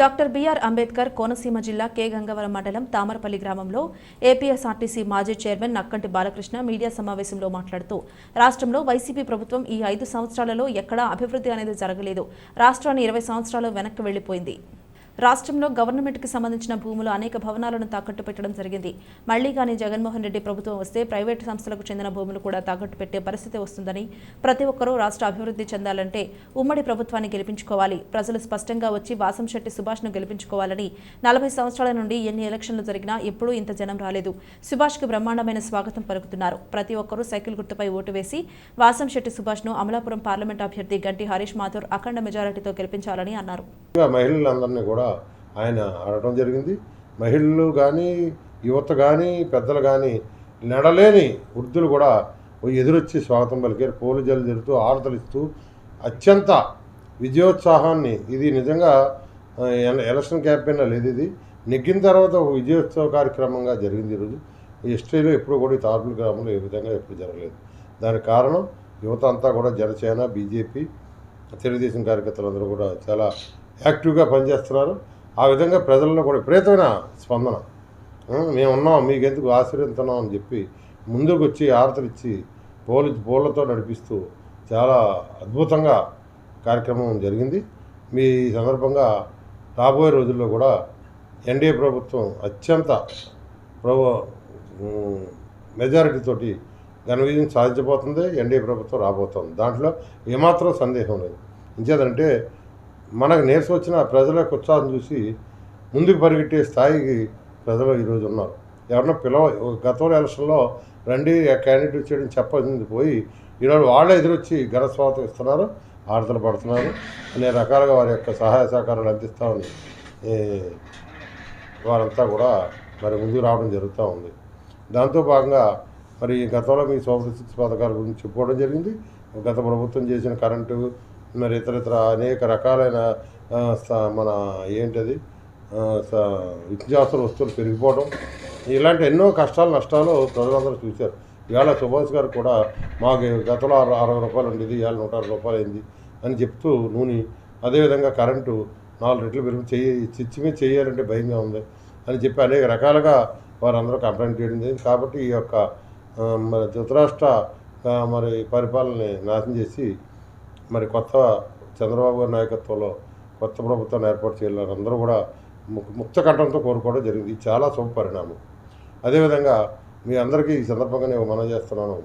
Doctor BR Ambedkar Konaseema జిల్లా K Gangavaram మండలం తామరపల్లి గ్రామంలో ఏపీఎస్ఆర్టీసీ మాజీ చైర్మన్ నక్కంటి బాలకృష్ణ మీడియా సమావేశంలో మాట్లాడుతూ రాష్ట్రంలో వైసీపీ ప్రభుత్వం ఈ ఐదు సంవత్సరాలలో ఎక్కడా అభివృద్ధి అనేది జరగలేదు. రాష్ట్రాన్ని ఇరవై సంవత్సరాలు వెనక్కి వెళ్ళిపోయింది రాష్ట్రంలో గవర్నమెంట్కి సంబంధించిన భూములు అనేక భవనాలను తాకట్టు పెట్టడం జరిగింది. మళ్ళీ కానీ జగన్మోహన్ రెడ్డి ప్రభుత్వం వస్తే ప్రైవేటు సంస్థలకు చెందిన భూములు కూడా తాకట్టు పెట్టే పరిస్థితి వస్తుందని ప్రతి ఒక్కరూ రాష్ట్ర అభివృద్ధి చెందాలంటే ఉమ్మడి ప్రభుత్వాన్ని గెలిపించుకోవాలి. ప్రజలు స్పష్టంగా వచ్చి వాసంశెట్టి సుభాష్ను గెలిపించుకోవాలని నలభై సంవత్సరాల నుండి ఎన్ని ఎలక్షన్లు జరిగినా ఎప్పుడూ ఇంత జనం రాలేదు. సుభాష్కు బ్రహ్మాండమైన స్వాగతం పలుకుతున్నారు. ప్రతి ఒక్కరూ సైకిల్ గుర్తుపై ఓటు వేసి వాసంశెట్టి సుభాష్ను అమలాపురం పార్లమెంట్ అభ్యర్థి గంటి హరీష్ మాథూర్ అఖండ మెజారిటీతో గెలిపించాలని అన్నారు. మహిళలందరినీ కూడా ఆయన ఆడటం జరిగింది. మహిళలు కానీ యువత కానీ పెద్దలు కానీ నడలేని వృద్ధులు కూడా ఎదురొచ్చి స్వాగతం పలికారు. పూలు జల్లు జరుగుతూ ఆరతలిస్తూ అత్యంత విజయోత్సాహాన్ని ఇది నిజంగా ఎలక్షన్ క్యాంపెయిన్ లేదు ఇది నెగ్గిన తర్వాత ఒక విజయోత్సవ కార్యక్రమంగా జరిగింది ఈరోజు హిస్టరీలో ఎప్పుడు కూడా ఈ తార్పుల గ్రామంలో ఏ విధంగా ఎప్పుడు జరగలేదు. దానికి కారణం యువత అంతా కూడా జనసేన బీజేపీ తెలుగుదేశం కార్యకర్తలందరూ కూడా చాలా యాక్టివ్గా పనిచేస్తున్నారు. ఆ విధంగా ప్రజల్లో కూడా విపరీతమైన స్పందన. మేము ఉన్నాం మీకు ఎందుకు అని చెప్పి ముందుకు వచ్చి ఆరతలిచ్చి ఇచ్చి పూలు పూలతో నడిపిస్తూ చాలా అద్భుతంగా కార్యక్రమం జరిగింది. మీ సందర్భంగా రాబోయే రోజుల్లో కూడా ఎన్డీఏ ప్రభుత్వం అత్యంత ప్రభు మెజారిటీతోటి ఘన విజయం సాధించబోతుంది. ఎన్డీఏ ప్రభుత్వం రాబోతుంది. దాంట్లో ఏమాత్రం సందేహం లేదు. ఇంకేదంటే మనకు నేర్చు వచ్చిన ప్రజల యొక్క ఉత్సాహం చూసి ముందుకు పరిగెట్టే స్థాయికి ప్రజలు ఈరోజు ఉన్నారు. ఎవరన్నా పిలవ గతంలో ఎలక్షన్లో రండి క్యాండిడేట్ వచ్చేయడం చెప్పాల్సింది పోయి ఈరోజు వాళ్ళే ఎదురొచ్చి ఘన స్వాగతం ఇస్తున్నారు ఆడతలు పడుతున్నారు అనే రకాలుగా వారి యొక్క సహాయ సహకారాలు అందిస్తామని ఉంది. వారంతా కూడా మరి ముందుకు రావడం జరుగుతూ ఉంది. దాంతో భాగంగా మరి గతంలో మీ సూపర్ పథకాల గురించి చెప్పుకోవడం జరిగింది. గత ప్రభుత్వం చేసిన కరెంటు మరి ఇతర ఇతర అనేక రకాలైన మన ఏంటది స- నిత్యావసర వస్తువులు పెరిగిపోవడం ఇలాంటి ఎన్నో కష్టాలు నష్టాలు ప్రజలందరూ చూశారు. ఇవాళ సుభాష్ గారు కూడా మాకు గతంలో అరవై రూపాయలు ఉండేది ఇవాళ నూట అరవై రూపాయలు అయింది అని చెప్తూ నూనె అదేవిధంగా కరెంటు నాలుగు రెట్లు పెరుగు చెయ్యి చిచ్చి మీద చేయాలంటే భయంగా ఉంది అని చెప్పి అనేక రకాలుగా వారందరూ కంప్లైంట్ చేయడం జరిగింది. కాబట్టి ఈ యొక్క మరి ధృతరాష్ట్ర మరి పరిపాలనని నాశనం చేసి మరి కొత్త చంద్రబాబు గారి నాయకత్వంలో కొత్త ప్రభుత్వాన్ని ఏర్పాటు చేయాలని అందరూ కూడా ము- ముక్త కంఠంతో కోరుకోవడం జరిగింది. ఇది చాలా శుభ పరిణామం. అదేవిధంగా మీ అందరికీ ఈ సందర్భంగా నేను మనం చేస్తున్నాను.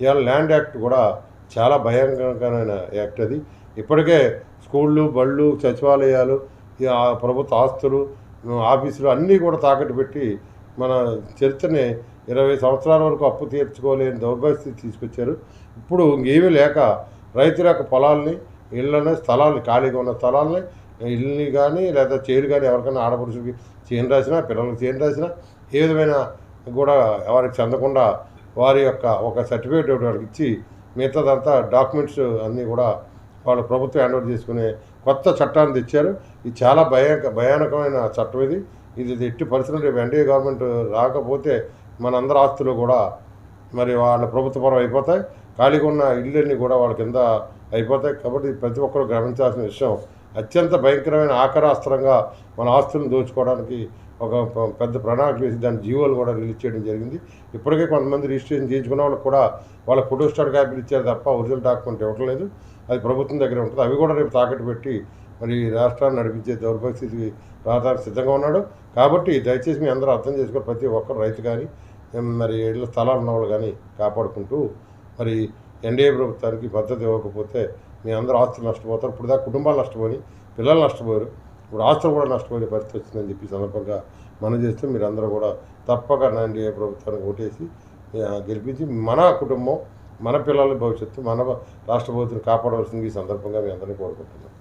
ఇవాళ ల్యాండ్ యాక్ట్ కూడా చాలా భయంకరమైన యాక్ట్ అది. ఇప్పటికే స్కూళ్ళు బళ్ళు సచివాలయాలు ప్రభుత్వ ఆస్తులు ఆఫీసులు అన్నీ కూడా తాకట్టు పెట్టి మన చరిత్రని ఇరవై సంవత్సరాల వరకు అప్పు తీర్చుకోలేని దౌర్భాగ్యస్థితి తీసుకొచ్చారు. ఇప్పుడు ఇంకేమీ లేక రైతుల యొక్క పొలాల్ని ఇళ్ళని స్థలాల్ని ఖాళీగా ఉన్న స్థలాల్ని ఇల్లుని కానీ లేదా చేరు కానీ ఎవరికైనా ఆడపడుచులకి చేయని రాసినా పిల్లలకి చేయని రాసినా ఏ విధమైన కూడా ఎవరికి చెందకుండా వారి యొక్క ఒక సర్టిఫికేట్ ఒకటి వాళ్ళకి ఇచ్చి మిగతాదంతా డాక్యుమెంట్స్ అన్నీ కూడా వాళ్ళు ప్రభుత్వం హ్యాండ్ చేసుకునే కొత్త చట్టాన్ని తెచ్చారు. ఇది చాలా భయ భయానకమైన చట్టం ఇది. ఇది ఎట్టి పరిస్థితులు రేపు ఎన్డీఏ గవర్నమెంట్ రాకపోతే మనందరి ఆస్తులు కూడా మరి వాళ్ళ ప్రభుత్వపరం అయిపోతాయి. ఖాళీగా ఉన్న ఇళ్ళన్నీ కూడా వాళ్ళ కింద అయిపోతాయి. కాబట్టి ప్రతి ఒక్కరు గమనించాల్సిన విషయం అత్యంత భయంకరమైన ఆకరాస్త్రంగా మన ఆస్తులను దోచుకోవడానికి ఒక పెద్ద ప్రణాళిక వేసి దాని జీవోలు కూడా రిలీజ్ చేయడం జరిగింది. ఇప్పటికే కొంతమంది రిజిస్ట్రేషన్ చేయించుకున్న వాళ్ళకి కూడా వాళ్ళ ఫోటో స్టార్ కాపీలు ఇచ్చారు తప్ప ఒరిజినల్ డాక్యుమెంట్ ఇవ్వట్లేదు. అది ప్రభుత్వం దగ్గర ఉంటుంది. అవి కూడా రేపు తాకట్టు పెట్టి మరి ఈ రాష్ట్రాన్ని నడిపించే దౌర్భాగ్యస్థితికి రావడానికి సిద్ధంగా ఉన్నాడు. కాబట్టి దయచేసి మీ అందరూ అర్థం చేసుకుని ప్రతి ఒక్కరు రైతు కానీ మరి ఇళ్ళ స్థలాలు ఉన్న వాళ్ళు కానీ కాపాడుకుంటూ మరి ఎన్డీఏ ప్రభుత్వానికి భద్రత ఇవ్వకపోతే మీ అందరూ ఆస్తులు నష్టపోతారు. ఇప్పుడు దాకా కుటుంబాలు నష్టపోయి పిల్లలు నష్టపోయారు ఇప్పుడు ఆస్తులు కూడా నష్టపోయే పరిస్థితి వచ్చిందని చెప్పి సందర్భంగా మనం చేస్తే మీరు అందరూ కూడా తప్పక ఎన్డీఏ ప్రభుత్వానికి ఓటేసి గెలిపించి మన కుటుంబం మన పిల్లల భవిష్యత్తు మన రాష్ట్ర ప్రభుత్వం కాపాడవలసింది ఈ సందర్భంగా మీ అందరినీ కోరుకుంటున్నాం.